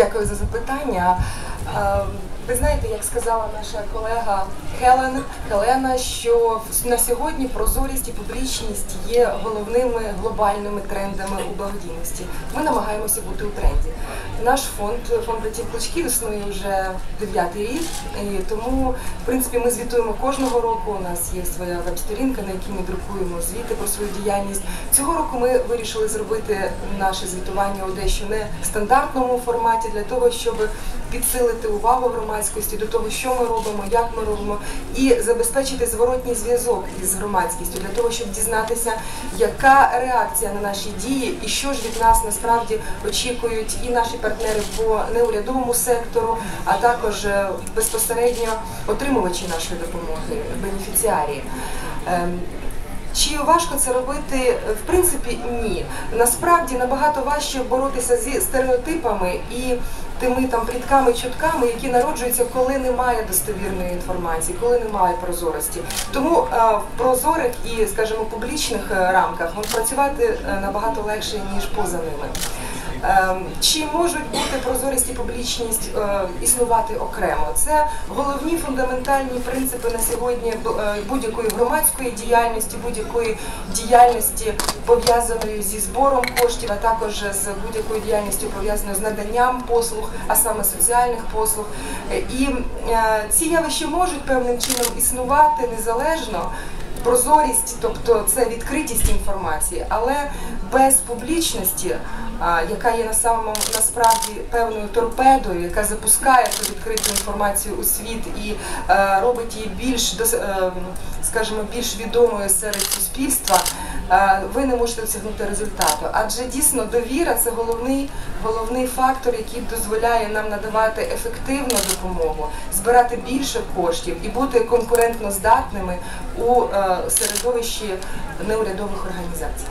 Дякую за запитання. Е, Ви знаєте, як сказала наша колега Хелен Хелена, що на сьогодні прозорість і публічність є головними глобальними трендами у благодійності. Ми намагаємося бути у тренді. Наш фонд фонд братів Кличків існує вже дев'ятий рік, і тому в принципі ми звітуємо кожного року. У нас є своя веб-сторінка, на якій ми друкуємо звіти про свою діяльність. Цього року ми вирішили зробити наше звітування у дещо не стандартному форматі для того, щоб підсилити увагу громадськості до того, що ми робимо, як ми робимо, і забезпечити зворотній зв'язок із громадськістю для того, щоб дізнатися, яка реакція на наші дії і що ж від нас насправді очікують і наші партнери по неурядовому сектору, а також е, безпосередньо отримувачі нашої допомоги, бенефіціарії. Ем, чи важко це робити? В принципі, ні. Насправді набагато важче боротися зі стереотипами і тими там плітками, чутками, які народжуються, коли немає достовірної інформації, коли немає прозорості. Тому е, в прозорих і, скажімо, публічних е, рамках працювати е, набагато легше ніж поза ними. Ем, Чи можуть бути прозорість і публічність існувати окремо? Це головні фундаментальні принципи на сьогодні будь-якої громадської діяльності, будь-якої діяльності пов'язаної зі збором коштів, а також з будь-якою діяльністю пов'язаною з наданням послуг, а саме соціальних послуг. Е, І е, ці явища можуть певним чином існувати незалежно прозорість, тобто це відкритість інформації, але без публічності, яка є на самому насправді певною торпедою, яка запускає цю відкриту інформацію у світ і е, робить її більш е, скажімо, більш відомою серед суспільства, е, ви не можете досягнути результату. Адже дійсно довіра це головний, головний фактор, який дозволяє нам надавати ефективну допомогу, збирати більше коштів і бути конкурентно здатними у е, середовищі неурядових організацій.